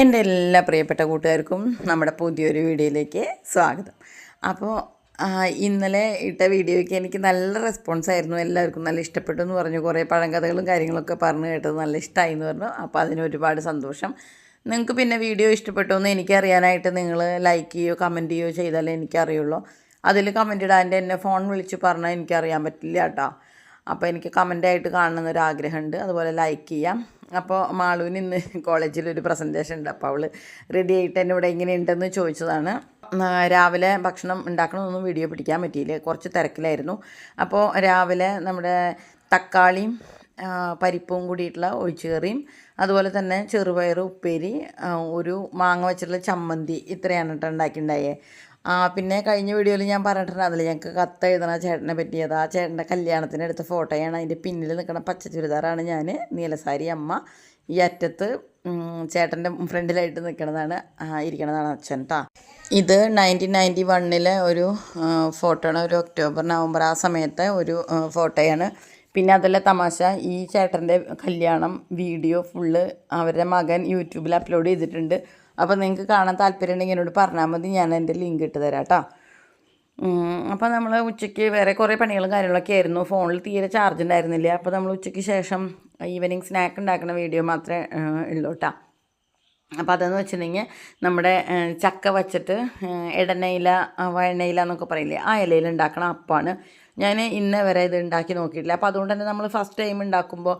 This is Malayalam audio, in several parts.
എന്റെ എല്ലാ പ്രിയപ്പെട്ട കൂട്ടുകാർക്കും നമ്മുടെ പുതിയൊരു വീഡിയോയിലേക്ക് സ്വാഗതം. അപ്പോൾ ഇന്നലെ ഇട്ട വീഡിയോയ്ക്ക് എനിക്ക് നല്ല റെസ്പോൺസ് ആയിരുന്നു. എല്ലാവർക്കും നല്ല ഇഷ്ടപ്പെട്ടു എന്ന് പറഞ്ഞു. കുറേ പഴങ്കഥകളും കാര്യങ്ങളൊക്കെ പറഞ്ഞു കേട്ടത് നല്ല ഇഷ്ടമായി എന്ന് പറഞ്ഞു. അപ്പോൾ അതിന് ഒരുപാട് സന്തോഷം. നിങ്ങൾക്ക് പിന്നെ വീഡിയോ ഇഷ്ടപ്പെട്ടു എന്ന് എനിക്കറിയാനായിട്ട് നിങ്ങൾ ലൈക്ക് ചെയ്യുകയോ കമന്റ് ചെയ്യുകയോ ചെയ്താലേ എനിക്കറിയുള്ളൂ. അതിൽ കമന്റ് ഇടാന്റെ എന്നെ ഫോൺ വിളിച്ച് പറഞ്ഞാൽ എനിക്കറിയാൻ പറ്റില്ല കേട്ടോ. അപ്പോൾ എനിക്ക് കമന്റായിട്ട് കാണണമെന്ന് ഒരു ആഗ്രഹമുണ്ട്. അതുപോലെ ലൈക്ക് ചെയ്യാം. അപ്പോൾ മാളുവിന് ഇന്ന് കോളേജിൽ ഒരു പ്രസന്റേഷൻ ഉണ്ട്. അപ്പോൾ അവൾ റെഡി ആയിട്ട് എന്നെ ഇവിടെ എങ്ങനെയുണ്ടെന്ന് ചോദിച്ചതാണ്. ആ, രാവിലെ ഭക്ഷണം ഉണ്ടാക്കണമെന്നൊന്നും വീഡിയോ പിടിക്കാൻ പറ്റിയില്ല. കുറച്ച് തിരക്കിലായിരുന്നു. അപ്പോൾ രാവിലെ നമ്മുടെ തക്കാളിയും പരിപ്പും കൂടിയിട്ടുള്ള ഒഴിച്ചുകറിയും അതുപോലെ തന്നെ ചെറുപയർ ഉപ്പേരി ഒരു മാങ്ങ വെച്ചിട്ടുള്ള ചമ്മന്തി ഇത്രയാണ് കേട്ടോ ഉണ്ടാക്കിയിട്ടുണ്ടായേ. ആ പിന്നെ കഴിഞ്ഞ വീഡിയോയിൽ ഞാൻ പറഞ്ഞിട്ടുണ്ടായിരുന്നില്ല ഞങ്ങൾക്ക് കത്ത് എഴുതണ ചേട്ടനെ പറ്റിയത്. ആ ചേട്ടന്റെ കല്യാണത്തിന് എടുത്ത ഫോട്ടോയാണ് അതിന്റെ പിന്നിൽ നിൽക്കുന്ന പച്ച ചുരിദാറാണ് ഞാൻ നീലസാരി അമ്മ. ഈ അറ്റത്ത് ചേട്ടന്റെ ഫ്രണ്ടിലായിട്ട് നിൽക്കുന്നതാണ് ഇരിക്കണതാണ് അച്ഛൻ കേട്ടോ ഇത് നയന്റീൻ നയന്റി വണ്ണിലെ ഒരു ഫോട്ടോയാണ് ഒരു ഒക്ടോബർ നവംബർ ആ സമയത്തെ ഒരു ഫോട്ടോയാണ്. പിന്നെ അതല്ല തമാശ ഈ ചേട്ടന്റെ കല്യാണം വീഡിയോ ഫുള്ള് അവരുടെ മകൻ യൂട്യൂബിൽ അപ്ലോഡ് ചെയ്തിട്ടുണ്ട്. അപ്പോൾ നിങ്ങൾക്ക് കാണാൻ താല്പര്യം ഉണ്ടെങ്കിൽ എന്നോട് പറഞ്ഞാൽ മതി ഞാൻ എന്റെ ലിങ്ക് ഇട്ട് തരാം കേട്ടോ അപ്പോൾ നമ്മൾ ഉച്ചയ്ക്ക് വേറെ കുറേ പണികളും കാര്യങ്ങളൊക്കെ ആയിരുന്നു. ഫോണിൽ തീരെ ചാർജ് ഉണ്ടായിരുന്നില്ല. അപ്പോൾ നമ്മൾ ഉച്ചയ്ക്ക് ശേഷം ഈവനിങ് സ്നാക്ക് ഉണ്ടാക്കുന്ന വീഡിയോ മാത്രമേ ഉള്ളൂ കേട്ടോ അപ്പോൾ അതെന്ന് വെച്ചിട്ടുണ്ടെങ്കിൽ നമ്മുടെ ചക്ക വച്ചിട്ട് ഇടനയില വഴനയില എന്നൊക്കെ പറയില്ലേ ആ ഇലയിൽ ഉണ്ടാക്കണ അപ്പമാണ് ഞാൻ ഇന്ന വരെ ഇത് ഉണ്ടാക്കി നോക്കിയിട്ടില്ല. അപ്പോൾ അതുകൊണ്ട് തന്നെ നമ്മൾ ഫസ്റ്റ് ടൈം ഉണ്ടാക്കുമ്പോൾ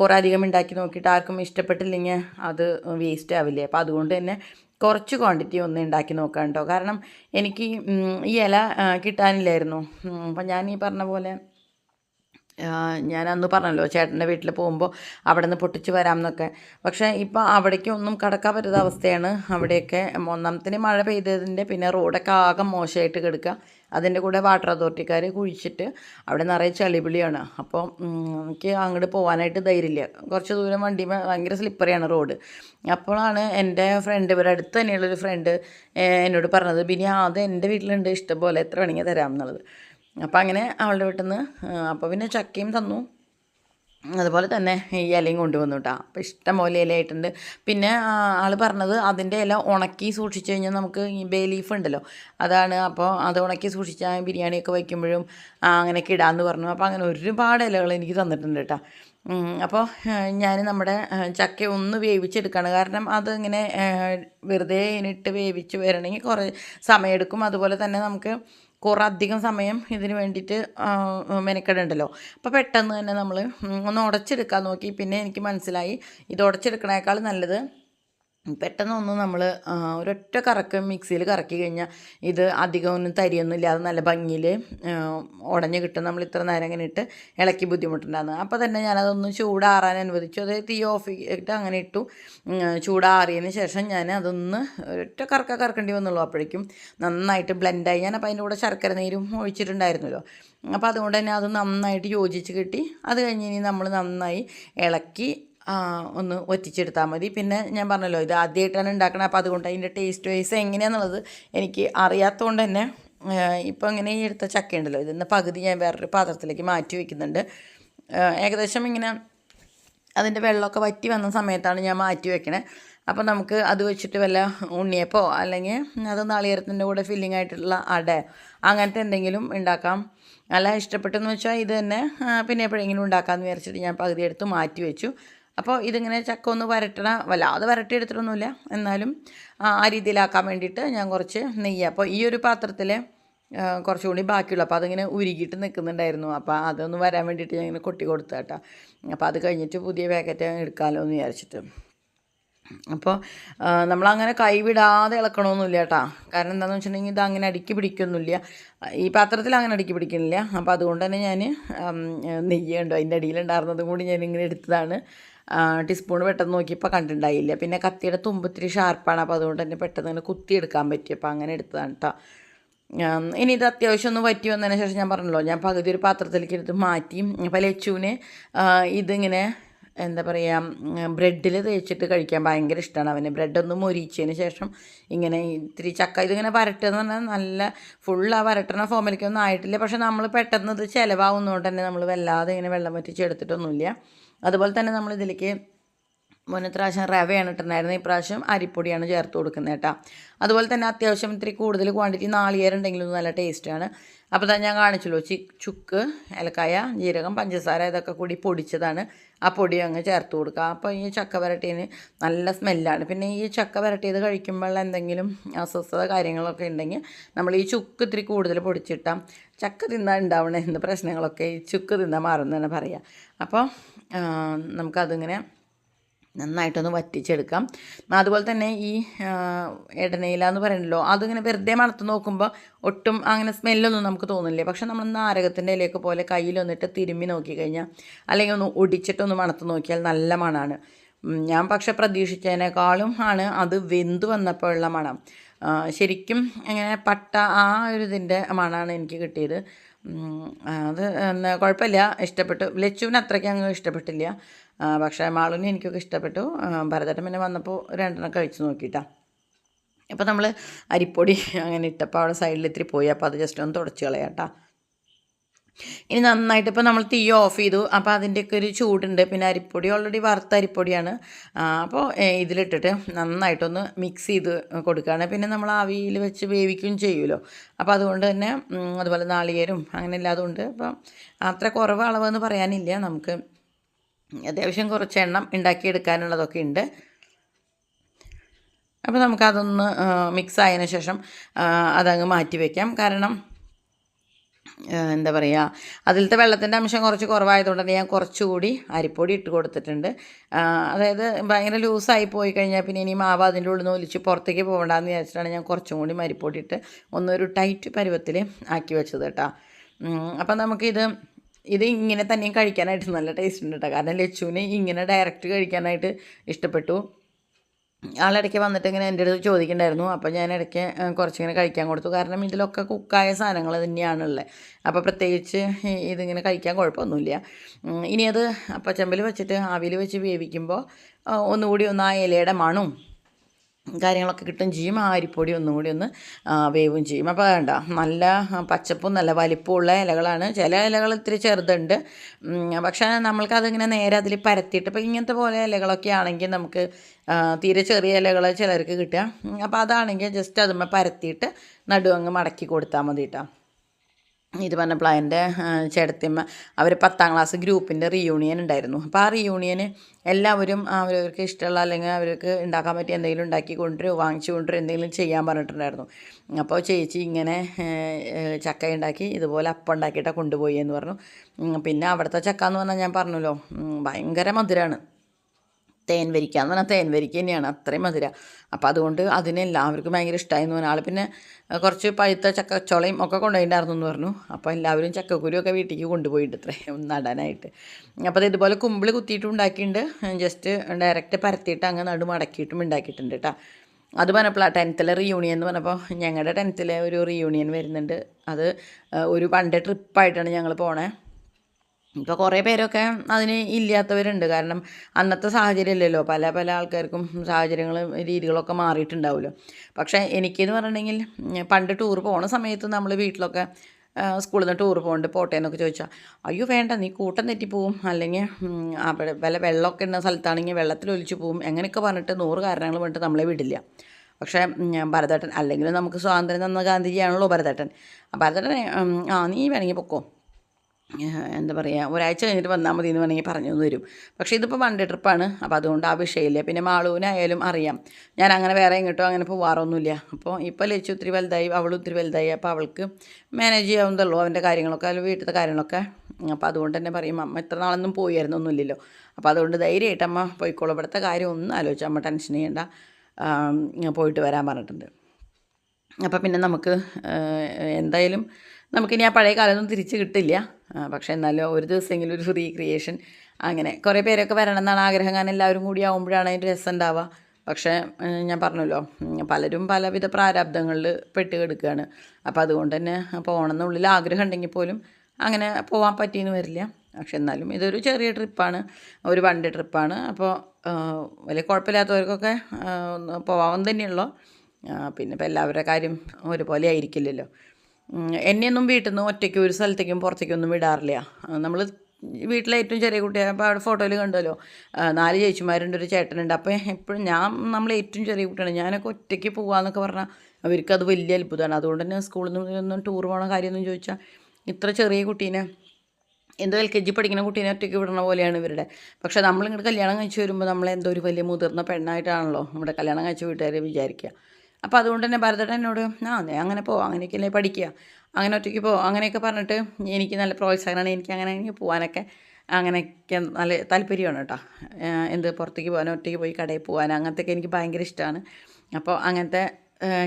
കുറേ അധികം ഉണ്ടാക്കി നോക്കിയിട്ട് ആർക്കും ഇഷ്ടപ്പെട്ടില്ലെങ്കിൽ അത് വേസ്റ്റ് ആവില്ലേ. അപ്പോൾ അതുകൊണ്ട് തന്നെ കുറച്ച് ക്വാണ്ടിറ്റി ഒന്ന് ഉണ്ടാക്കി നോക്കാം കേട്ടോ. കാരണം എനിക്ക് ഈ ഇല കിട്ടാനില്ലായിരുന്നു. അപ്പം ഞാൻ ഈ പറഞ്ഞ പോലെ ഞാൻ അന്ന് പറഞ്ഞല്ലോ ചേട്ടന്റെ വീട്ടിൽ പോകുമ്പോൾ അവിടെ നിന്ന് പൊട്ടിച്ച് വരാം എന്നൊക്കെ പക്ഷേ ഇപ്പോൾ അവിടേക്ക് ഒന്നും കടക്കാൻ പറ്റാത്ത അവസ്ഥയാണ്. അവിടെയൊക്കെ ഒന്നാമത്തിന് മഴ പെയ്തതിന്റെ പിന്നെ റോഡൊക്കെ ആകെ മോശമായിട്ട് കിടക്കുക. അതിന്റെ കൂടെ വാട്ടർ അതോറിറ്റിക്കാർ കുഴിച്ചിട്ട് അവിടെ നിറയെ ചളിപിളിയാണ് അപ്പോൾ എനിക്ക് അങ്ങോട്ട് പോകാനായിട്ട് ധൈര്യമില്ല. കുറച്ച് ദൂരം വണ്ടി ഭയങ്കര സ്ലിപ്പറിയാണ് റോഡ്. അപ്പോഴാണ് എന്റെ ഫ്രണ്ട് ഇവരുടെ അടുത്ത് തന്നെയുള്ളൊരു ഫ്രണ്ട് എന്നോട് പറഞ്ഞത് പിന്നെ അത് എന്റെ വീട്ടിലുണ്ട് ഇഷ്ടംപോലെ എത്ര വേണമെങ്കിൽ തരാം എന്നുള്ളത്. അപ്പം അങ്ങനെ അവളുടെ വീട്ടിൽ നിന്ന് അപ്പോൾ പിന്നെ ചക്കയും തന്നു. അതുപോലെ തന്നെ ഈ ഇലയും കൊണ്ടുവന്നു കേട്ടോ അപ്പോൾ ഇഷ്ടം പോലെ ഇലയായിട്ടുണ്ട് പിന്നെ ആൾ പറഞ്ഞത് അതിന്റെ ഇല ഉണക്കി സൂക്ഷിച്ച് കഴിഞ്ഞാൽ നമുക്ക് ഈ ബേ ലീഫ് ഉണ്ടല്ലോ. അതാണ് അപ്പോൾ അത് ഉണക്കി സൂക്ഷിച്ചാൽ ബിരിയാണിയൊക്കെ വയ്ക്കുമ്പോഴും അങ്ങനെയൊക്കെ ഇടാമെന്ന് പറഞ്ഞു. അപ്പോൾ അങ്ങനെ ഒരുപാട് ഇലകൾ എനിക്ക് തന്നിട്ടുണ്ട് കേട്ടോ അപ്പോൾ ഞാൻ നമ്മുടെ ചക്ക ഒന്ന് വേവിച്ചെടുക്കുകയാണ് കാരണം അതിങ്ങനെ വെറുതെ ഇനിട്ട് വേവിച്ച് വരണമെങ്കിൽ കുറേ സമയമെടുക്കും അതുപോലെ തന്നെ നമുക്ക് കുറേ അധികം സമയം ഇതിന് വേണ്ടിയിട്ട് മെനക്കെടുണ്ടല്ലോ. അപ്പോൾ പെട്ടെന്ന് തന്നെ നമ്മൾ ഒന്ന് ഉടച്ചെടുക്കാൻ നോക്കി. പിന്നെ എനിക്ക് മനസ്സിലായി ഇത് ഉടച്ചെടുക്കണേക്കാൾ നല്ലത് പെട്ടെന്ന് ഒന്ന് നമ്മൾ ഒരൊറ്റ കറക്ക് മിക്സിയിൽ കറക്കി കഴിഞ്ഞാൽ ഇത് അധികം ഒന്നും തരിയൊന്നും ഇല്ലാതെ നല്ല ഭംഗിയിൽ ഉടഞ്ഞ് കിട്ടും. നമ്മൾ ഇത്ര നേരം ഇങ്ങനെ ഇട്ട് ഇളക്കി ബുദ്ധിമുട്ടുണ്ടാകുന്നത് അപ്പോൾ തന്നെ ഞാനതൊന്ന് ചൂടാറാൻ അനുവദിച്ചു. അത് തീ ഓഫ് ചെയ്തിട്ട് അങ്ങനെ ഇട്ടു. ചൂടാറിയതിന് ശേഷം ഞാൻ അതൊന്ന് ഒരൊറ്റ കറക്ക കറക്കേണ്ടി വന്നുള്ളൂ. അപ്പോഴേക്കും നന്നായിട്ട് ബ്ലെൻഡായി ഞാൻ അപ്പോൾ അതിന്റെ കൂടെ ശർക്കര നീരും ഒഴിച്ചിട്ടുണ്ടായിരുന്നല്ലോ. അപ്പോൾ അതുകൊണ്ട് തന്നെ അത് നന്നായിട്ട് യോജിച്ച് കിട്ടി. അത് കഴിഞ്ഞ് ഇനി നമ്മൾ നന്നായി ഇളക്കി ഒന്ന് ഒറ്റിച്ചെടുത്താൽ മതി. പിന്നെ ഞാൻ പറഞ്ഞല്ലോ ഇത് ആദ്യമായിട്ടാണ് ഉണ്ടാക്കണത് അപ്പോൾ അതുകൊണ്ട് അതിന്റെ ടേസ്റ്റ് വൈസ് എങ്ങനെയാണെന്നുള്ളത് എനിക്ക് അറിയാത്തതുകൊണ്ട് തന്നെ ഇപ്പോൾ ഇങ്ങനെ ഈ എടുത്ത ചക്ക ഉണ്ടല്ലോ ഇതിന്ന് പകുതി ഞാൻ വേറൊരു പാത്രത്തിലേക്ക് മാറ്റി വയ്ക്കുന്നുണ്ട് ഏകദേശം ഇങ്ങനെ അതിന്റെ വെള്ളമൊക്കെ വറ്റി വന്ന സമയത്താണ് ഞാൻ മാറ്റി വെക്കണേ. അപ്പോൾ നമുക്ക് അത് വെച്ചിട്ട് വല്ല ഉണ്ണിയപ്പോ അല്ലെങ്കിൽ അത് നാളികേരത്തിന്റെ കൂടെ ഫില്ലിംഗ് ആയിട്ടുള്ള അട അങ്ങനത്തെ എന്തെങ്കിലും ഉണ്ടാക്കാം. അല്ല ഇഷ്ടപ്പെട്ടെന്ന് വെച്ചാൽ ഇത് തന്നെ പിന്നെ എപ്പോഴെങ്കിലും ഉണ്ടാക്കാമെന്ന് വിചാരിച്ചിട്ട് ഞാൻ പകുതി എടുത്ത് മാറ്റി വെച്ചു. അപ്പോൾ ഇതിങ്ങനെ ചക്ക ഒന്ന് വരട്ടണ വല്ലാതെ വരട്ടി എടുത്തിട്ടൊന്നുമില്ല. എന്നാലും ആ രീതിയിലാക്കാൻ വേണ്ടിയിട്ട് ഞാൻ കുറച്ച് നെയ്യ്. അപ്പോൾ ഈ ഒരു പാത്രത്തിൽ കുറച്ചുകൂടി കുറച്ചും കൂടി ബാക്കിയുള്ളൂ. അപ്പോൾ അതിങ്ങനെ ഉരുകിയിട്ട് നിൽക്കുന്നുണ്ടായിരുന്നു. അപ്പോൾ അതൊന്ന് വരാൻ വേണ്ടിയിട്ട് ഞാൻ ഇങ്ങനെ കൊട്ടി കൊടുത്തു കേട്ടോ. അപ്പോൾ അത് കഴിഞ്ഞിട്ട് പുതിയ പാക്കറ്റ് എടുക്കാമല്ലോ എന്ന് വിചാരിച്ചിട്ട്. അപ്പോൾ നമ്മളങ്ങനെ കൈവിടാതെ ഇളക്കണമൊന്നുമില്ല കേട്ടോ. കാരണം എന്താണെന്ന് വെച്ചിട്ടുണ്ടെങ്കിൽ ഇത് അങ്ങനെ അടുക്കി പിടിക്കൊന്നുമില്ല. ഈ പാത്രത്തിൽ അങ്ങനെ അടുക്കി പിടിക്കുന്നില്ല അപ്പോൾ അതുകൊണ്ട് തന്നെ ഞാൻ നെയ്യുണ്ടോ അതിന്റെ അടിയിലുണ്ടായിരുന്നതും കൂടി ഞാൻ ഇങ്ങനെ എടുത്തതാണ്. ടീസ്പൂൺ പെട്ടെന്ന് നോക്കിയപ്പോൾ കണ്ടിട്ടുണ്ടായില്ല പിന്നെ കത്തിയുടെ തുമ്പ് ഇത്തിരി ഷാർപ്പാണ് അപ്പോൾ അതുകൊണ്ട് തന്നെ പെട്ടെന്ന് തന്നെ കുത്തിയെടുക്കാൻ പറ്റി. അപ്പോൾ അങ്ങനെ എടുത്തതാണ് കേട്ടോ ഇനി ഇത് അത്യാവശ്യം ഒന്ന് വറ്റി വന്നതിന് ശേഷം ഞാൻ പറഞ്ഞല്ലോ ഞാൻ പകുതി ഒരു പാത്രത്തിലേക്ക് എടുത്ത് മാറ്റി. അപ്പോൾ ലച്ചുവിന് ഇതിങ്ങനെ എന്താ പറയുക ബ്രെഡിൽ തേച്ചിട്ട് കഴിക്കാൻ ഭയങ്കര ഇഷ്ടമാണ് അവന്. ബ്രെഡൊന്ന് മൊരിച്ചതിന് ശേഷം ഇങ്ങനെ ഇത്തിരി ചക്ക ഇതിങ്ങനെ വരട്ടെന്ന് പറഞ്ഞാൽ നല്ല ഫുൾ ആ വരട്ടണ ഫോമിലേക്കൊന്നും ആയിട്ടില്ല. പക്ഷെ നമ്മൾ പെട്ടെന്ന് ഇത് ചിലവാകുന്നതുകൊണ്ട് തന്നെ നമ്മൾ വല്ലാതെ ഇങ്ങനെ വെള്ളം വറ്റിച്ച് എടുത്തിട്ടൊന്നുമില്ല. അതുപോലെ തന്നെ നമ്മളിതിലേക്ക് മുന്നത്തെ പ്രാവശ്യം റവയാണ് ഇട്ടിട്ടുണ്ടായിരുന്നത്. ഇപ്രാവശ്യം അരിപ്പൊടിയാണ് ചേർത്ത് കൊടുക്കുന്നത് കേട്ടോ. അതുപോലെ തന്നെ അത്യാവശ്യം ഇത്തിരി കൂടുതൽ ക്വാണ്ടിറ്റി നാളികേരം ഉണ്ടെങ്കിലും നല്ല ടേസ്റ്റാണ് അപ്പോൾ തന്നെ ഞാൻ കാണിച്ചല്ലോ ചി ചുക്ക് ഏലക്കായ ജീരകം പഞ്ചസാര ഇതൊക്കെ കൂടി പൊടിച്ചതാണ്. ആ പൊടി അങ്ങ് ചേർത്ത് കൊടുക്കുക. അപ്പോൾ ഈ ചക്ക വരട്ടിയതിന് നല്ല സ്മെല്ലാണ് പിന്നെ ഈ ചക്ക വരട്ടിയത് കഴിക്കുമ്പോൾ എന്തെങ്കിലും അസ്വസ്ഥത കാര്യങ്ങളൊക്കെ ഉണ്ടെങ്കിൽ നമ്മൾ ഈ ചുക്ക് ഇത്തിരി കൂടുതൽ പൊടിച്ചിട്ടാൽ ചക്ക തിന്നാൻ ഉണ്ടാവണ എന്ത് പ്രശ്നങ്ങളൊക്കെ ഈ ചുക്ക് തിന്നാൽ മാറുന്നതാണ് പറയുക അപ്പോൾ നമുക്കതിങ്ങനെ നന്നായിട്ടൊന്ന് വറ്റിച്ചെടുക്കാം. അതുപോലെ തന്നെ ഈ ഇടനയില എന്ന് പറയണല്ലോ അതിങ്ങനെ വെറുതെ മണത്ത് നോക്കുമ്പോൾ ഒട്ടും അങ്ങനെ സ്മെല്ലൊന്നും നമുക്ക് തോന്നില്ലേ? പക്ഷെ നമ്മൾ നാരകത്തിന്റെ ഇലയൊക്കെ പോലെ കയ്യിലൊന്നിട്ട് തിരുമ്മി നോക്കിക്കഴിഞ്ഞാൽ അല്ലെങ്കിൽ ഒന്ന് ഒടിച്ചിട്ടൊന്ന് മണത്ത് നോക്കിയാൽ നല്ല മണമാണ് ഞാൻ പക്ഷെ പ്രതീക്ഷിച്ചതിനേക്കാളും ആണ് അത് വെന്ത് വന്നപ്പോഴുള്ള മണം. ശരിക്കും അങ്ങനെ പട്ട ആ ഒരു ഇതിന്റെ മണമാണ് എനിക്ക് കിട്ടിയത്. അത് എന്നാ കുഴപ്പമില്ല. ഇഷ്ടപ്പെട്ടു. ലച്ചുവിന് അത്രയ്ക്ക് അങ്ങ് ഇഷ്ടപ്പെട്ടില്ല. പക്ഷേ മാളുവിന് എനിക്കൊക്കെ ഇഷ്ടപ്പെട്ടു. ഭരതേട്ടൻ പിന്നെ വന്നപ്പോൾ രണ്ടെണ്ണം കഴിച്ചു നോക്കിയിട്ടാണ് അപ്പോൾ നമ്മൾ അരിപ്പൊടി അങ്ങനെ ഇട്ടപ്പോൾ അവിടെ സൈഡിൽ ഇത്തിരി പോയി. അപ്പോൾ അത് ജസ്റ്റ് ഒന്ന് തുടച്ച് കളയാം ഇനി നന്നായിട്ട് ഇപ്പോൾ നമ്മൾ തീ ഓഫ് ചെയ്തു. അപ്പോൾ അതിന്റെയൊക്കെ ഒരു ചൂടുണ്ട്. പിന്നെ അരിപ്പൊടി ഓൾറെഡി വറുത്ത അരിപ്പൊടിയാണ്. അപ്പോൾ ഇതിലിട്ടിട്ട് നന്നായിട്ടൊന്ന് മിക്സ് ചെയ്ത് കൊടുക്കുകയാണ്. പിന്നെ നമ്മൾ ആവിയിൽ വെച്ച് വേവിക്കുകയും ചെയ്യുമല്ലോ. അപ്പോൾ അതുകൊണ്ട് തന്നെ അതുപോലെ നാളികേരും അങ്ങനെ ഇല്ലാതുകൊണ്ട് അപ്പം അത്ര കുറവ് അളവെന്ന് പറയാനില്ല. നമുക്ക് അത്യാവശ്യം കുറച്ച് എണ്ണം ഉണ്ടാക്കിയെടുക്കാനുള്ളതൊക്കെ ഉണ്ട്. അപ്പോൾ നമുക്കതൊന്ന് മിക്സ് ആയതിനു ശേഷം അതങ്ങ് മാറ്റി വയ്ക്കാം കാരണം എന്താ പറയുക അതിലത്തെ വെള്ളത്തിന്റെ അംശം കുറച്ച് കുറവായതുകൊണ്ട് ഞാൻ കുറച്ചുകൂടി അരിപ്പൊടി ഇട്ട് കൊടുത്തിട്ടുണ്ട്. അതായത് ഭയങ്കര ലൂസായി പോയി കഴിഞ്ഞാൽ പിന്നെ ഇനി മാവ് അതിന്റെ ഉള്ളിൽ നിന്ന് ഒലിച്ച് പുറത്തേക്ക് പോകണ്ടെന്ന് വിചാരിച്ചിട്ടാണ് ഞാൻ കുറച്ചും കൂടി അരിപ്പൊടി ഇട്ട് ഒന്നൊരു ടൈറ്റ് പരുവത്തിൽ ആക്കി വെച്ചത് കേട്ടോ. അപ്പം നമുക്കിത് ഇത് ഇങ്ങനെ തന്നെയും കഴിക്കാനായിട്ട് നല്ല ടേസ്റ്റ് ഉണ്ട് കേട്ടോ. കാരണം ലച്ചുവിന് ഇങ്ങനെ ഡയറക്റ്റ് കഴിക്കാനായിട്ട് ഇഷ്ടപ്പെട്ടു. ആളിടയ്ക്ക് വന്നിട്ട് ഇങ്ങനെ എന്റെ അടുത്ത് ചോദിക്കണ്ടായിരുന്നു. അപ്പോൾ ഞാൻ ഇടയ്ക്ക് കുറച്ചിങ്ങനെ കഴിക്കാൻ കൊടുത്തു. കാരണം ഇതിലൊക്കെ കുക്കായ സാധനങ്ങൾ തന്നെയാണുള്ളത്. അപ്പോൾ പ്രത്യേകിച്ച് ഇതിങ്ങനെ കഴിക്കാൻ കുഴപ്പമൊന്നുമില്ല. ഇനി അത് അപ്പച്ചമ്പൽ വെച്ചിട്ട് ആവിയിൽ വെച്ച് വേവിക്കുമ്പോൾ ഒന്നുകൂടി ഒന്ന് ആ ഇലയുടെ മണവും കാര്യങ്ങളൊക്കെ കിട്ടും. ചെയ്യും. ആ അരിപ്പൊടി ഒന്നും കൂടി ഒന്ന് വേവും ചെയ്യും. അപ്പോൾ വേണ്ട. നല്ല പച്ചപ്പും നല്ല വലിപ്പമുള്ള ഇലകളാണ്. ചില ഇലകൾ ഇത്തിരി ചെറുതുണ്ട്. പക്ഷേ നമ്മൾക്കതിങ്ങനെ നേരെ അതിൽ പരത്തിയിട്ട് ഇപ്പോൾ ഇങ്ങനത്തെ പോലെ ഇലകളൊക്കെ ആണെങ്കിൽ നമുക്ക് തീരെ ചെറിയ ഇലകൾ ചിലർക്ക് കിട്ടുക. അപ്പോൾ അതാണെങ്കിൽ ജസ്റ്റ് അതുമ്മ പരത്തിയിട്ട് നടുവങ്ങ് മടക്കി കൊടുത്താൽ മതി കേട്ടോ. ഇത് പറഞ്ഞപ്പോൾ എന്റെ ചേട്ടത്തിമ്മ അവർ പത്താം ക്ലാസ് ഗ്രൂപ്പിന്റെ റീയൂണിയൻ ഉണ്ടായിരുന്നു. അപ്പോൾ ആ റീയൂണിയന് എല്ലാവരും അവരവർക്ക് ഇഷ്ടമുള്ള അല്ലെങ്കിൽ അവർക്ക് ഉണ്ടാക്കാൻ പറ്റിയ എന്തെങ്കിലും ഉണ്ടാക്കി കൊണ്ടുവരും വാങ്ങിച്ചു കൊണ്ടുവരും എന്തെങ്കിലും ചെയ്യാൻ പറഞ്ഞിട്ടുണ്ടായിരുന്നു. അപ്പോൾ ചേച്ചി ഇങ്ങനെ ചക്ക ഉണ്ടാക്കി ഇതുപോലെ അപ്പം ഉണ്ടാക്കിയിട്ടാണ് കൊണ്ടുപോയി എന്ന് പറഞ്ഞു. പിന്നെ അവിടുത്തെ ചക്ക എന്ന് പറഞ്ഞാൽ ഞാൻ പറഞ്ഞല്ലോ ഭയങ്കര മധുരമാണ് തേൻ വരിക്ക എന്ന് പറഞ്ഞാൽ തേൻ വരിക്ക തന്നെയാണ് അത്രയും മധുര. അപ്പോൾ അതുകൊണ്ട് അതിന് എല്ലാവർക്കും ഭയങ്കര ഇഷ്ടമായി എന്ന് പറഞ്ഞാൽ പിന്നെ കുറച്ച് പഴുത്ത ചക്കച്ചോളയും ഒക്കെ കൊണ്ടുപോയിട്ടുണ്ടായിരുന്നു എന്ന് പറഞ്ഞു. അപ്പോൾ എല്ലാവരും ചക്കക്കുരുവൊക്കെ വീട്ടിലേക്ക് കൊണ്ടുപോയിട്ട് ഇത്രേ നടാനായിട്ട്. അപ്പോൾ ഇതുപോലെ കുമ്പിൾ കുത്തിയിട്ടും ഉണ്ടാക്കിയിട്ടുണ്ട്. ജസ്റ്റ് ഡയറക്റ്റ് പരത്തിയിട്ട് അങ്ങ് നടു മടക്കിയിട്ടും ഉണ്ടാക്കിയിട്ടുണ്ട് കേട്ടോ അത് പറഞ്ഞപ്പോഴാണ് ടെൻത്തിലെ റിയൂണിയൻ എന്ന് പറഞ്ഞപ്പോൾ ഞങ്ങളുടെ ടെൻത്തിലെ ഒരു റിയൂണിയൻ വരുന്നുണ്ട്. അത് ഒരു വൺ ഡേ ട്രിപ്പായിട്ടാണ് ഞങ്ങൾ പോണേ. ഇപ്പോൾ കുറേ പേരൊക്കെ അതിന് ഇല്ലാത്തവരുണ്ട്. കാരണം അന്നത്തെ സാഹചര്യം സാഹചര്യമല്ലല്ലോ പല പല ആൾക്കാർക്കും സാഹചര്യങ്ങളും രീതികളൊക്കെ മാറിയിട്ടുണ്ടാവുമല്ലോ പക്ഷേ എനിക്കെന്ന് പറഞ്ഞിട്ടുണ്ടെങ്കിൽ പണ്ട് ടൂർ പോണ സമയത്ത് നമ്മൾ വീട്ടിലൊക്കെ സ്കൂളിൽ നിന്ന് ടൂർ പോകുന്നുണ്ട് പോട്ടെ എന്നൊക്കെ ചോദിച്ചാൽ അയ്യോ വേണ്ട നീ കൂട്ടം തെറ്റിപ്പോവും അല്ലെങ്കിൽ അവിടെ വല്ല വെള്ളമൊക്കെ ഉള്ള സ്ഥലത്താണെങ്കിൽ വെള്ളത്തിൽ ഒലിച്ചു പോവും. എങ്ങനെയൊക്കെ പറഞ്ഞിട്ട് നൂറ് കാരണങ്ങൾ പറഞ്ഞിട്ട് നമ്മളെ വിടില്ല. പക്ഷേ ഭരതേട്ടൻ അല്ലെങ്കിലും നമുക്ക് സ്വാതന്ത്ര്യം തന്ന ഗാന്ധിജിയാണല്ലോ ഭരതേട്ടൻ. ഭരതേട്ടൻ ആ നീ വേണമെങ്കിൽ പൊക്കോ. എന്താ പറയുക ഒരാഴ്ച കഴിഞ്ഞിട്ട് വന്നാൽ മതി എന്ന് വേണമെങ്കിൽ പറഞ്ഞു തരും പക്ഷേ ഇതിപ്പോൾ വൺ ഡേ ട്രിപ്പാണ്. അപ്പോൾ അതുകൊണ്ട് ആ വിഷയമില്ല. പിന്നെ മാളൂനായാലും അറിയാം. ഞാൻ അങ്ങനെ വേറെ എങ്ങോട്ടോ അങ്ങനെ പോവാറൊന്നുമില്ല. അപ്പോൾ ഇപ്പോൾ ലച്ചു ഒത്തിരി വലുതായി അവളും ഒത്തിരി വലുതായി. അപ്പോൾ അവൾക്ക് മാനേജ് ചെയ്യാവുന്നതുള്ളൂ അവന്റെ കാര്യങ്ങളൊക്കെ അല്ലെങ്കിൽ വീട്ടിലത്തെ കാര്യങ്ങളൊക്കെ. അപ്പോൾ അതുകൊണ്ട് തന്നെ പറയും അമ്മ ഇത്ര നാളൊന്നും പോയായിരുന്നൊന്നുമില്ലല്ലോ അപ്പോൾ അതുകൊണ്ട് ധൈര്യമായിട്ട് അമ്മ പോയിക്കോളൂ. ഇവിടുത്തെ കാര്യം ഒന്നും ആലോചിച്ചാൽ അമ്മ ടെൻഷൻ ചെയ്യേണ്ട. പോയിട്ട് വരാൻ പറഞ്ഞിട്ടുണ്ട്. അപ്പോൾ പിന്നെ നമുക്ക് എന്തായാലും നമുക്കിനി ആ പഴയ കാലമൊന്നും തിരിച്ച് കിട്ടില്ല. പക്ഷേ എന്നാലും ഒരു ദിവസമെങ്കിലും ഒരു ഫ്രീ ക്രിയേഷൻ അങ്ങനെ കുറേ പേരൊക്കെ വരണം എന്നാണ് ആഗ്രഹം. കാരണം എല്ലാവരും കൂടി ആകുമ്പോഴാണ് അതിന്റെ രസം ഉണ്ടാവുക. പക്ഷേ ഞാൻ പറഞ്ഞല്ലോ പലരും പലവിധ പ്രാരാബ്ദങ്ങളിൽ പെട്ട് കിടക്കുകയാണ്. അപ്പോൾ അതുകൊണ്ട് തന്നെ പോകണമെന്നുള്ളിൽ ആഗ്രഹം ഉണ്ടെങ്കിൽ പോലും അങ്ങനെ പോകാൻ പറ്റിയെന്ന് വരില്ല. പക്ഷെ എന്നാലും ഇതൊരു ചെറിയ ട്രിപ്പാണ് ഒരു വൺ ഡേ ട്രിപ്പാണ് അപ്പോൾ വലിയ കുഴപ്പമില്ലാത്തവർക്കൊക്കെ പോകാൻ തന്നെയുള്ളൂ. പിന്നെ ഇപ്പോൾ എല്ലാവരുടെ കാര്യം ഒരുപോലെ ആയിരിക്കില്ലല്ലോ. എന്നെയൊന്നും വീട്ടിൽ നിന്ന് ഒറ്റയ്ക്ക് ഒരു സ്ഥലത്തേക്കും പുറത്തേക്കൊന്നും വിടാറില്ല. നമ്മൾ വീട്ടിലെ ഏറ്റവും ചെറിയ കുട്ടിയാണ് അപ്പോൾ അവിടെ ഫോട്ടോയിൽ കണ്ടല്ലോ. നാല് ചേച്ചിമാരുണ്ട് ഒരു ചേട്ടനുണ്ട്. അപ്പോൾ എപ്പോഴും ഞാൻ നമ്മൾ ഏറ്റവും ചെറിയ കുട്ടിയാണ്. ഞാനൊക്കെ ഒറ്റയ്ക്ക് പോകാമെന്നൊക്കെ പറഞ്ഞാൽ അവർക്കത് വലിയ അത്ഭുതമാണ്. അതുകൊണ്ട് തന്നെ സ്കൂളിൽ നിന്നൊന്നും ടൂർ പോകണ കാര്യമൊന്നും ചോദിച്ചാൽ ഇത്ര ചെറിയ കുട്ടീനെ എന്തോ എൽ കെ ജി പഠിക്കുന്ന കുട്ടീനെ ഒറ്റയ്ക്ക് വിടണ പോലെയാണ് ഇവരുടെ. പക്ഷേ നമ്മളിങ്ങോട്ട് കല്യാണം കഴിച്ച് വരുമ്പോൾ നമ്മളെന്തോ ഒരു വലിയ മുതിർന്ന പെണ്ണായിട്ടാണല്ലോ നമ്മുടെ കല്യാണം കഴിച്ച വീട്ടുകാരെ വിചാരിക്കുക അപ്പോൾ അതുകൊണ്ട് തന്നെ ഭരതേട്ടൻ എന്നോട് ആ നീ അങ്ങനെ പോ അങ്ങനെയൊക്കെയല്ലേ പഠിക്കുക അങ്ങനെ ഒറ്റയ്ക്ക് പോ. അങ്ങനെയൊക്കെ പറഞ്ഞിട്ട് എനിക്ക് നല്ല പ്രോത്സാഹനമാണ്. എനിക്ക് അങ്ങനെ പോകാനൊക്കെ അങ്ങനെയൊക്കെ നല്ല താല്പര്യമാണ് കേട്ടോ. എന്ത് പുറത്തേക്ക് പോകാൻ ഒറ്റയ്ക്ക് പോയി കടയിൽ പോകാൻ അങ്ങനത്തെയൊക്കെ എനിക്ക് ഭയങ്കര ഇഷ്ടമാണ്. അപ്പോൾ അങ്ങനത്തെ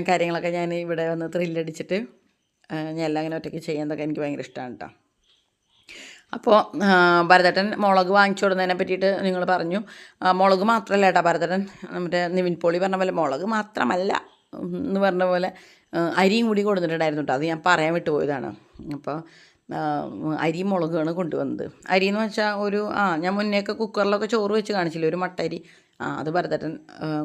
കാര്യങ്ങളൊക്കെ ഞാൻ ഇവിടെ വന്ന് ത്രില്ലടിച്ചിട്ട് ഞാൻ എല്ലാം അങ്ങനെ ഒറ്റയ്ക്ക് ചെയ്യുന്നതൊക്കെ എനിക്ക് ഭയങ്കര ഇഷ്ടമാണ് കേട്ടോ. അപ്പോൾ ഭരതേട്ടൻ മുളക് വാങ്ങിച്ചു കൊടുക്കുന്നതിനെ പറ്റിയിട്ട് നിങ്ങൾ പറഞ്ഞു. മുളക് മാത്രമല്ല കേട്ടോ ഭരതേട്ടൻ മറ്റേ നിവിൻ പോളി പറഞ്ഞ പോലെ മുളക് മാത്രമല്ല എന്ന് പറഞ്ഞ പോലെ അരിയും കൂടി കൊടുത്തിട്ടുണ്ടായിരുന്നു കേട്ടോ അത് ഞാൻ പറയാൻ വിട്ടുപോയതാണ് അപ്പോൾ അരി മുളകാണ് കൊണ്ടുവന്നത്. അരി എന്ന് വെച്ചാൽ ഒരു ആ ഞാൻ മുന്നേയൊക്കെ കുക്കറിലൊക്കെ ചോറ് വെച്ച് കാണിച്ചില്ലേ ഒരു മട്ടരി. ആ അത് ഭരതട്ടൻ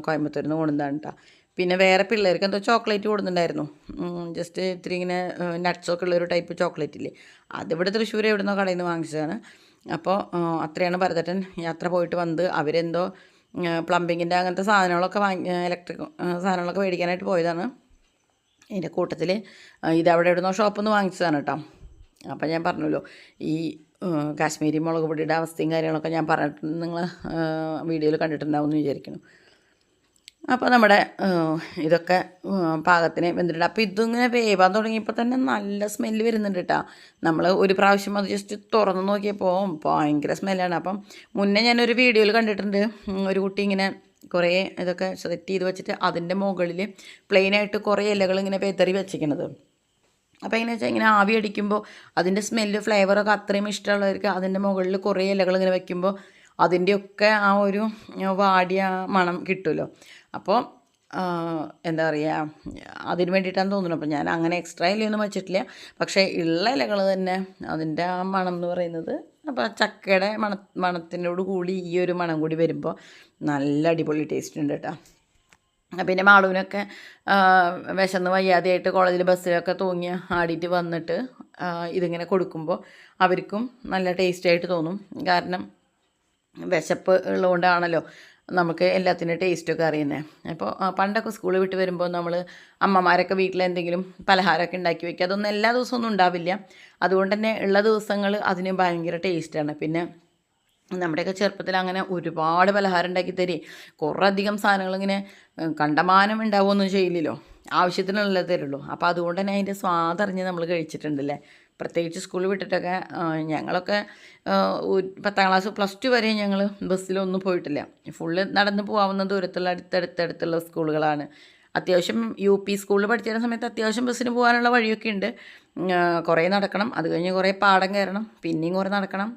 കോയമ്പത്തൂരിൽ നിന്ന് കൊണ്ടുവന്നതാണ് കേട്ടോ പിന്നെ വേറെ പിള്ളേർക്ക് എന്തോ ചോക്ലേറ്റ് കൊടുത്തിട്ടുണ്ടായിരുന്നു. ജസ്റ്റ് ഇത്തിരി ഇങ്ങനെ നട്ട്സൊക്കെ ഉള്ള ഒരു ടൈപ്പ് ചോക്ലേറ്റ് ഇല്ലേ. അതിവിടെ തൃശ്ശൂർ എവിടെ നിന്നോ കടയിൽ നിന്ന് വാങ്ങിച്ചതാണ് അപ്പോൾ അത്രയാണ് ഭരതട്ടൻ യാത്ര പോയിട്ട് വന്നത്. അവരെന്തോ പ്ലംബിങ്ങിന്റെ അങ്ങനത്തെ സാധനങ്ങളൊക്കെ വാങ്ങി ഇലക്ട്രിക് സാധനങ്ങളൊക്കെ മേടിക്കാനായിട്ട് പോയതാണ്. ഇതിന്റെ കൂട്ടത്തിൽ ഇതവിടെ എവിടുന്നോ ഷോപ്പിൽ നിന്ന് വാങ്ങിച്ചതാണ് കേട്ടോ. അപ്പം ഞാൻ പറഞ്ഞല്ലോ ഈ കാശ്മീരി മുളക് പൊടിയുടെ അവസ്ഥയും കാര്യങ്ങളൊക്കെ ഞാൻ പറഞ്ഞിട്ട് നിങ്ങൾ വീഡിയോയിൽ കണ്ടിട്ടുണ്ടാവും എന്ന് വിചാരിക്കുന്നു. അപ്പോൾ നമ്മുടെ ഇതൊക്കെ പാകത്തിന് വെന്തിട്ടുണ്ട്. അപ്പോൾ ഇതിങ്ങനെ വേവാൻ തുടങ്ങിയപ്പോൾ തന്നെ നല്ല സ്മെല്ല് വരുന്നുണ്ട് കേട്ടോ നമ്മൾ ഒരു പ്രാവശ്യം അത് ജസ്റ്റ് തുറന്ന് നോക്കിയപ്പോൾ ഭയങ്കര സ്മെല്ലാണ് അപ്പം മുന്നേ ഞാനൊരു വീഡിയോയിൽ കണ്ടിട്ടുണ്ട്. ഒരു കുട്ടി ഇങ്ങനെ കുറേ ഇതൊക്കെ സെറ്റ് ചെയ്ത് വെച്ചിട്ട് അതിന്റെ മുകളിൽ പ്ലെയിനായിട്ട് കുറേ ഇലകൾ ഇങ്ങനെ പേത്തറി വെച്ചിരിക്കണത് അപ്പോൾ എങ്ങനെ വെച്ചാൽ ഇങ്ങനെ ആവി അടിക്കുമ്പോൾ അതിന്റെ സ്മെല്ല് ഫ്ലേവറൊക്കെ അത്രയും ഇഷ്ടമുള്ളവർക്ക് അതിന്റെ മുകളിൽ കുറേ ഇലകൾ ഇങ്ങനെ വെക്കുമ്പോൾ അതിന്റെയൊക്കെ ആ ഒരു വാടിയ മണം കിട്ടുമല്ലോ. അപ്പോൾ എന്താ പറയുക അതിന് വേണ്ടിയിട്ടാണ് തോന്നുന്നത്. അപ്പോൾ ഞാൻ അങ്ങനെ എക്സ്ട്രാ ഇലയൊന്നും വെച്ചിട്ടില്ല. പക്ഷേ ഉള്ള ഇലകൾ തന്നെ അതിന്റെ ആ മണം എന്ന് പറയുന്നത് അപ്പോൾ ചക്കയുടെ മണ മണത്തിനോട് കൂടി ഈ ഒരു മണം കൂടി വരുമ്പോൾ നല്ല അടിപൊളി ടേസ്റ്റ് ഉണ്ട് കേട്ടോ. പിന്നെ മാളുവിനൊക്കെ ആ, വിശന്ന് വയ്യാതെയായിട്ട് കോളേജിൽ ബസ്സിലൊക്കെ തൂങ്ങി ആടിയിട്ട് വന്നിട്ട് ഇതിങ്ങനെ കൊടുക്കുമ്പോൾ അവർക്കും നല്ല ടേസ്റ്റായിട്ട് തോന്നും. കാരണം വിശപ്പ് ഉള്ളതുകൊണ്ടാണല്ലോ നമുക്ക് എല്ലാത്തിന്റെ ടേസ്റ്റൊക്കെ അറിയുന്നത് അപ്പോൾ പണ്ടൊക്കെ സ്കൂളിൽ വിട്ട് വരുമ്പോൾ നമ്മൾ അമ്മമാരൊക്കെ വീട്ടിൽ എന്തെങ്കിലും പലഹാരമൊക്കെ ഉണ്ടാക്കി വയ്ക്കുക അതൊന്നും എല്ലാ ദിവസവും ഒന്നും ഉണ്ടാവില്ല. അതുകൊണ്ട് തന്നെ ഉള്ള ദിവസങ്ങൾ അതിന് ഭയങ്കര ടേസ്റ്റാണ് പിന്നെ നമ്മുടെയൊക്കെ ചെറുപ്പത്തിൽ അങ്ങനെ ഒരുപാട് പലഹാരം ഉണ്ടാക്കി തരി. കുറേ അധികം സാധനങ്ങൾ ഇങ്ങനെ കണ്ടമാനം ഉണ്ടാവുമൊന്നും ചെയ്യില്ലല്ലോ. ആവശ്യത്തിനുള്ളത് തരുള്ളൂ. അപ്പോൾ അതുകൊണ്ട് തന്നെ അതിന്റെ സ്വാദറിഞ്ഞ് നമ്മൾ കഴിച്ചിട്ടുണ്ടല്ലേ പ്രത്യേകിച്ച് സ്കൂൾ വിട്ടിട്ടൊക്കെ ഞങ്ങളൊക്കെ പത്താം ക്ലാസ് പ്ലസ് ടു വരെ ഞങ്ങൾ ബസ്സിലൊന്നും പോയിട്ടില്ല. ഫുള്ള് നടന്ന് പോകാവുന്ന ദൂരത്തുള്ള അടുത്തടുത്തടുത്തുള്ള സ്കൂളുകളാണ്. അത്യാവശ്യം യു പി സ്കൂളിൽ പഠിച്ചിരുന്ന സമയത്ത് അത്യാവശ്യം ബസ്സിന് പോകാനുള്ള വഴിയൊക്കെ ഉണ്ട്. കുറേ നടക്കണം. അത് കഴിഞ്ഞ് കുറേ പാടം കയറണം. പിന്നെയും കുറേ നടക്കണം.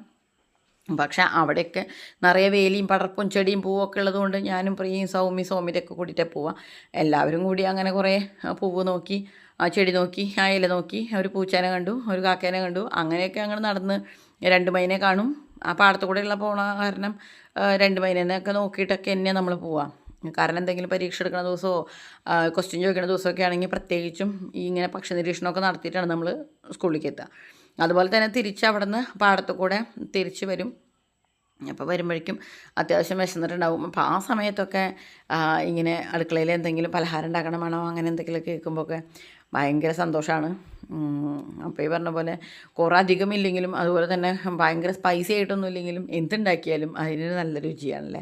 പക്ഷെ അവിടെയൊക്കെ നിറയെ വേലിയും പടർപ്പും ചെടിയും പൂവൊക്കെ ഉള്ളതുകൊണ്ട് ഞാനും പ്രിയയും സൗമ്യ സൗമ്യരൊക്കെ കൂടിയിട്ടേ പോവാം. എല്ലാവരും കൂടി അങ്ങനെ കുറേ പൂവ് നോക്കി ആ ചെടി നോക്കി ആ ഇല നോക്കി ഒരു പൂച്ചേനെ കണ്ടു ഒരു കാക്കേനെ കണ്ടു. അങ്ങനെയൊക്കെ അങ്ങനെ നടന്ന് രണ്ട് മൈനെ കാണും. ആ പാടത്തു കൂടെയുള്ള പോണ കാരണം രണ്ട് മൈനേനെയൊക്കെ നോക്കിയിട്ടൊക്കെ തന്നെ നമ്മൾ പോവാം. കാരണം എന്തെങ്കിലും പരീക്ഷ എടുക്കുന്ന ദിവസമോ ക്വസ്റ്റ്യൻ ചോദിക്കുന്ന ദിവസമൊക്കെ ആണെങ്കിൽ പ്രത്യേകിച്ചും ഈ ഇങ്ങനെ പക്ഷി നിരീക്ഷണമൊക്കെ നടത്തിയിട്ടാണ് നമ്മൾ സ്കൂളിലേക്ക് എത്തുക അതുപോലെ തന്നെ തിരിച്ച് അവിടെ നിന്ന് പാടത്തു കൂടെ തിരിച്ച് വരും. അപ്പോൾ വരുമ്പോഴേക്കും അത്യാവശ്യം വിശന്നിട്ടുണ്ടാവും. അപ്പോൾ ആ സമയത്തൊക്കെ ഇങ്ങനെ അടുക്കളയിൽ എന്തെങ്കിലും പലഹാരം ഉണ്ടാക്കണം വേണോ അങ്ങനെ എന്തെങ്കിലുമൊക്കെ കേൾക്കുമ്പോഴൊക്കെ ഭയങ്കര സന്തോഷമാണ് അപ്പോൾ ഈ പറഞ്ഞ പോലെ കുറേ അധികം ഇല്ലെങ്കിലും അതുപോലെ തന്നെ ഭയങ്കര സ്പൈസി ആയിട്ടൊന്നും ഇല്ലെങ്കിലും എന്തുണ്ടാക്കിയാലും അതിന് നല്ല രുചിയാണല്ലേ?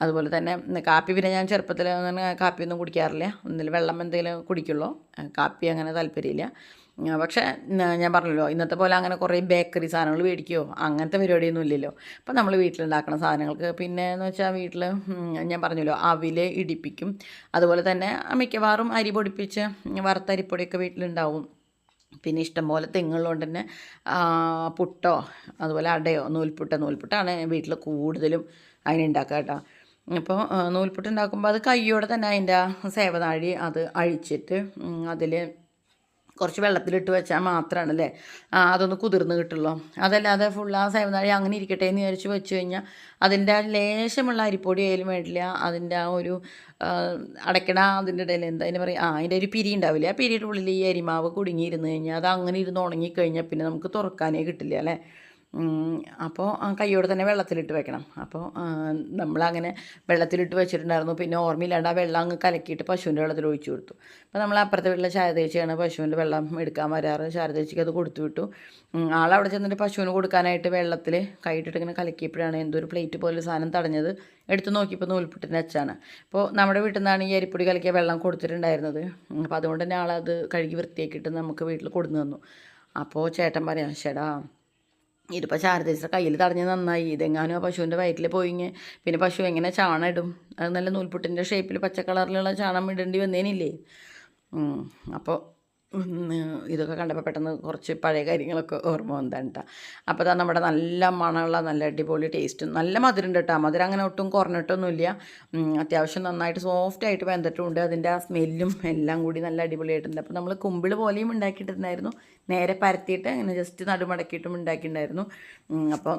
അതുപോലെ തന്നെ കാപ്പി പിന്നെ ഞാൻ ചെറുപ്പത്തിൽ അങ്ങനെ കാപ്പിയൊന്നും കുടിക്കാറില്ല. ഒന്നിൽ വെള്ളം എന്തെങ്കിലും കുടിക്കുള്ളൂ. കാപ്പി അങ്ങനെ താല്പര്യമില്ല. പക്ഷേ ഞാൻ പറഞ്ഞല്ലോ ഇന്നത്തെ പോലെ അങ്ങനെ കുറേ ബേക്കറി സാധനങ്ങൾ മേടിക്കുകയോ അങ്ങനത്തെ പരിപാടിയൊന്നും ഇല്ലല്ലോ. അപ്പം നമ്മൾ വീട്ടിലുണ്ടാക്കുന്ന സാധനങ്ങൾക്ക് പിന്നെ എന്ന് വെച്ചാൽ വീട്ടിൽ ഞാൻ പറഞ്ഞല്ലോ അവിൽ ഇടിപ്പിക്കും. അതുപോലെ തന്നെ മിക്കവാറും അരി പൊടിപ്പിച്ച് വറുത്ത അരിപ്പൊടിയൊക്കെ വീട്ടിലുണ്ടാവും. പിന്നെ ഇഷ്ടംപോലെ തെങ്ങുള്ളതുകൊണ്ട് തന്നെ പുട്ടോ അതുപോലെ അടയോ നൂൽപുട്ട നൂൽപുട്ടാണ് വീട്ടിൽ കൂടുതലും അതിന് ഉണ്ടാക്കുക കേട്ടോ. അപ്പോൾ നൂൽപുട്ട് ഉണ്ടാക്കുമ്പോൾ അത് കയ്യോടെ തന്നെ അതിന്റെ സേവനാഴി അത് അഴിച്ചിട്ട് അതിൽ കുറച്ച് വെള്ളത്തിലിട്ട് വെച്ചാൽ മാത്രമാണ് അല്ലേ അതൊന്ന് കുതിർന്ന് കിട്ടുള്ളൂ. അതല്ലാതെ ഫുൾ ആ സേവനാഴി അങ്ങനെ ഇരിക്കട്ടെ എന്ന് വിചാരിച്ച് വെച്ച് കഴിഞ്ഞാൽ അതിന്റെ ആ ലേശമുള്ള അരിപ്പൊടി ആയാലും വേണ്ടില്ല. അതിന്റെ ആ ഒരു അടയ്ക്കണ അതിന്റെ ഇടയിൽ എന്താ അതിന് പറയുക? ആ അതിന്റെ ഒരു പിരി ഉണ്ടാവില്ല? ആ പിരിയുടെ ഉള്ളിൽ ഈ അരിമാവ് കുടുങ്ങിയിരുന്ന് കഴിഞ്ഞാൽ അത് അങ്ങനെ ഇരുന്ന് ഉണങ്ങിക്കഴിഞ്ഞാൽ പിന്നെ നമുക്ക് തുറക്കാനേ കിട്ടില്ല അല്ലേ? അപ്പോൾ കൈയോടെ തന്നെ വെള്ളത്തിലിട്ട് വെക്കണം. അപ്പോൾ നമ്മളങ്ങനെ വെള്ളത്തിലിട്ട് വെച്ചിട്ടുണ്ടായിരുന്നു. പിന്നെ ഓർമ്മയില്ലാണ്ട് ആ വെള്ളം അങ്ങ് കലക്കിയിട്ട് പശുവിന്റെ വെള്ളത്തിൽ ഒഴിച്ചു കൊടുത്തു. അപ്പോൾ നമ്മൾ അപ്പുറത്തെ വീട്ടിലെ ശാരദേച്ചിയാണ് പശുവിന്റെ വെള്ളം എടുക്കാൻ വരാറ്. ശാരദേച്ചിക്ക് അത് കൊടുത്തു വിട്ടു. ആളവിടെ ചെന്നിട്ട് പശുവിന് കൊടുക്കാനായിട്ട് വെള്ളത്തിൽ കൈയിട്ടിട്ട് ഇങ്ങനെ കലക്കിയപ്പോഴാണ് എന്തോ ഒരു പ്ലേറ്റ് പോലെ സാധനം തടഞ്ഞത്. എടുത്ത് നോക്കിയപ്പോൾ നൂൽപുട്ടിന്റെ അച്ചാണ്. അപ്പോൾ നമ്മുടെ വീട്ടിൽ നിന്നാണ് ഈ അരിപ്പൊടി കലക്കിയ വെള്ളം കൊടുത്തിട്ടുണ്ടായിരുന്നത്. അപ്പോൾ അതുകൊണ്ട് തന്നെ ആളത് കഴുകി വൃത്തിയാക്കിയിട്ട് നമുക്ക് വീട്ടിൽ കൊടുന്നു തന്നു. അപ്പോൾ ചേട്ടൻ പറയാം ചേടാ ഇതിപ്പോൾ ശാരദേശ കയ്യിൽ തടഞ്ഞ് നന്നായി. ഇതെങ്ങാനും ആ പശുവിന്റെ വയറ്റിൽ പോയിങ്ങ്. പിന്നെ പശു എങ്ങനെ ചാണം ഇടും അത് നല്ല നൂൽപുട്ടിന്റെ ഷേപ്പിൽ പച്ച കളറിലുള്ള ചാണം ഇടേണ്ടി വന്നേനില്ലേ? അപ്പോൾ ഇതൊക്കെ കണ്ടപ്പോൾ പെട്ടെന്ന് കുറച്ച് പഴയ കാര്യങ്ങളൊക്കെ ഓർമ്മ വന്നതാണ് കേട്ടോ അപ്പോൾ അതാ നമ്മുടെ നല്ല മണമുള്ള നല്ല അടിപൊളി ടേസ്റ്റും നല്ല മധുരം ഉണ്ട് കേട്ടോ. മധുരം അങ്ങനെ ഒട്ടും കുറഞ്ഞിട്ടൊന്നുമില്ല. അത്യാവശ്യം നന്നായിട്ട് സോഫ്റ്റ് ആയിട്ട് വെന്തിട്ടുണ്ട്. അതിന്റെ ആ സ്മെല്ലും എല്ലാം കൂടി നല്ല അടിപൊളിയായിട്ടുണ്ട്. അപ്പോൾ നമ്മൾ കുമ്പിൾ പോലെയും ഉണ്ടാക്കിയിട്ടുണ്ടായിരുന്നു നേരെ പരത്തിയിട്ട് അങ്ങനെ ജസ്റ്റ് നടുമടക്കിയിട്ടും ഉണ്ടാക്കിയിട്ടുണ്ടായിരുന്നു. അപ്പം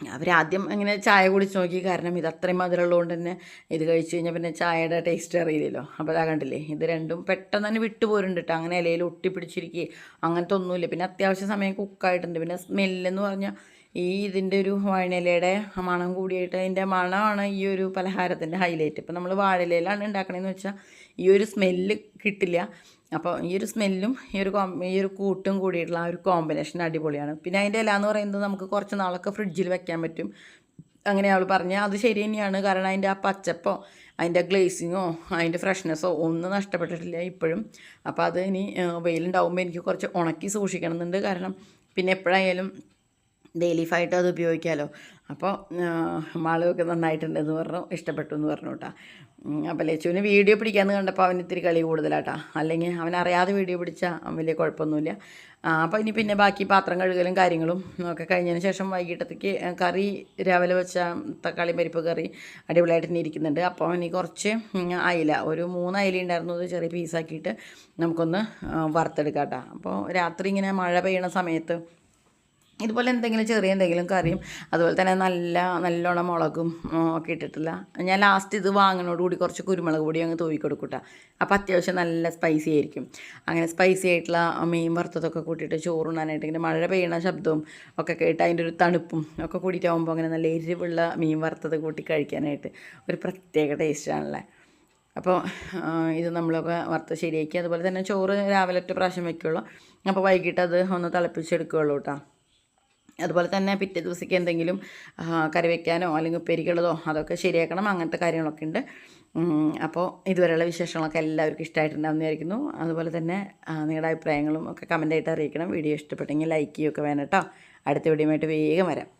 അവരാദ്യം അങ്ങനെ ചായ കുടിച്ച് നോക്കി കാരണം ഇത് അത്രയും മധുരമുള്ളതുകൊണ്ട് തന്നെ ഇത് കഴിച്ചു കഴിഞ്ഞാൽ പിന്നെ ചായയുടെ ടേസ്റ്റ് അറിയില്ലല്ലോ. അപ്പോൾ അതാ കണ്ടില്ലേ ഇത് രണ്ടും പെട്ടെന്ന് തന്നെ വിട്ടുപോരുണ്ട് കേട്ടോ അങ്ങനെ ഇലയിൽ ഒട്ടിപ്പിടിച്ചിരിക്കുക അങ്ങനത്തെ ഒന്നുമില്ല. പിന്നെ അത്യാവശ്യം സമയം കുക്കായിട്ടുണ്ട് പിന്നെ സ്മെല്ലെന്ന് പറഞ്ഞാൽ ഈ ഇതിന്റെ ഒരു വാഴയിലയുടെ മണം കൂടിയിട്ട് അതിന്റെ മണമാണ് ഈ ഒരു പലഹാരത്തിന്റെ ഹൈലൈറ്റ് ഇപ്പം നമ്മൾ വാഴയിലയിലാണ് ഉണ്ടാക്കണതെന്ന് വെച്ചാൽ ഈ ഒരു സ്മെല്ല് കിട്ടില്ല. അപ്പോൾ ഈ ഒരു സ്മെല്ലും ഈ ഒരു ഈ ഒരു കൂട്ടും കൂടിയിട്ടുള്ള ആ ഒരു കോമ്പിനേഷൻ അടിപൊളിയാണ്. പിന്നെ അതിന്റെ ഇല എന്ന് പറയുന്നത് നമുക്ക് കുറച്ച് നാളൊക്കെ ഫ്രിഡ്ജിൽ വെക്കാൻ പറ്റും. അങ്ങനെ അവൾ പറഞ്ഞ അത് ശരി തന്നെയാണ്. കാരണം അതിന്റെ ആ പച്ചപ്പോ അതിന്റെ ഗ്ലേസിങ്ങോ അതിന്റെ ഫ്രഷ്നെസ്സോ ഒന്നും നഷ്ടപ്പെട്ടിട്ടില്ല ഇപ്പോഴും. അപ്പോൾ അത് ഇനി വെയിലുണ്ടാവുമ്പോൾ എനിക്ക് കുറച്ച് ഉണക്കി സൂക്ഷിക്കണം എന്നുണ്ട് കാരണം പിന്നെ എപ്പോഴായാലും ഡെയിലി ഫായിട്ട് അത് ഉപയോഗിക്കാമല്ലോ അപ്പോൾ നന്നായിട്ടുണ്ട് നന്നായിട്ടുണ്ടെന്ന് പറഞ്ഞു ഇഷ്ടപ്പെട്ടു എന്ന് പറഞ്ഞു കേട്ടോ. അപ്പോൾ ലച്ചുവിന് വീഡിയോ പിടിക്കാമെന്ന് കണ്ടപ്പോൾ അവന് ഇത്തിരി കളി കൂടുതലാട്ടാ. അല്ലെങ്കിൽ അവൻ അറിയാതെ വീഡിയോ പിടിച്ചാൽ വലിയ കുഴപ്പമൊന്നുമില്ല. അപ്പോൾ ഇനി പിന്നെ ബാക്കി പാത്രം കഴുകലും കാര്യങ്ങളും ഒക്കെ കഴിഞ്ഞതിന് ശേഷം വൈകിട്ടത്തേക്ക് കറി രാവിലെ വെച്ച തക്കാളി പരിപ്പ് കറി അടിപൊളിയായിട്ട് തന്നെ ഇരിക്കുന്നുണ്ട്. അപ്പോൾ ഇനി കുറച്ച് അയില ഒരു മൂന്ന് അയില ഉണ്ടായിരുന്നു അത് ചെറിയ പീസാക്കിയിട്ട് നമുക്കൊന്ന് വറുത്തെടുക്കാം കേട്ടോ അപ്പോൾ രാത്രി ഇങ്ങനെ മഴ പെയ്യണ സമയത്ത് ഇതുപോലെ എന്തെങ്കിലും ചെറിയ എന്തെങ്കിലും കറിയും അതുപോലെ തന്നെ നല്ല നല്ലോണം മുളകും ഒക്കെ ഇട്ടിട്ടില്ല ഞാൻ ലാസ്റ്റ് ഇത് വാങ്ങണോട് കൂടി കുറച്ച് കുരുമുളക് പൊടി അങ്ങ് തൂവി കൊടുക്കൂട്ടാ. അപ്പോൾ അത്യാവശ്യം നല്ല സ്പൈസി ആയിരിക്കും. അങ്ങനെ സ്പൈസി ആയിട്ടുള്ള മീൻ വറുത്തതൊക്കെ കൂട്ടിയിട്ട് ചോറുണ്ണാനായിട്ട് ഇങ്ങനെ മഴ പെയ്യണ ശബ്ദവും ഒക്കെ കേട്ട് അതിന്റെ ഒരു തണുപ്പും ഒക്കെ കൂടിയിട്ടാകുമ്പോൾ അങ്ങനെ നല്ല എരിവുള്ള മീൻ വറുത്തത് കൂട്ടി കഴിക്കാനായിട്ട് ഒരു പ്രത്യേക ടേസ്റ്റാണല്ലേ അപ്പോൾ ഇത് നമ്മളൊക്കെ വറുത്ത് ശരിയാക്കി. അതുപോലെ തന്നെ ചോറ് രാവിലെ ഒറ്റ പ്രാവശ്യം വയ്ക്കുള്ളൂ അപ്പോൾ വൈകിട്ട് അത് ഒന്ന് തിളപ്പിച്ചെടുക്കുകയുള്ളൂ കേട്ടോ അതുപോലെ തന്നെ പിറ്റേ ദിവസത്തേക്ക് എന്തെങ്കിലും കറി വയ്ക്കാനോ അല്ലെങ്കിൽ പെരികളതോ അതൊക്കെ ശരിയാക്കണം. അങ്ങനത്തെ കാര്യങ്ങളൊക്കെ ഉണ്ട്. അപ്പോൾ ഇതുവരെയുള്ള വിശേഷങ്ങളൊക്കെ എല്ലാവർക്കും ഇഷ്ടമായിട്ടുണ്ടാവും വിചാരിക്കുന്നു അതുപോലെ തന്നെ നിങ്ങളുടെ അഭിപ്രായങ്ങളും ഒക്കെ കമന്റായിട്ട് അറിയിക്കണം. വീഡിയോ ഇഷ്ടപ്പെട്ടെങ്കിൽ ലൈക്ക് ചെയ്യുകയൊക്കെ വേണം കേട്ടോ. അടുത്ത വീഡിയോ വേഗം വരാം.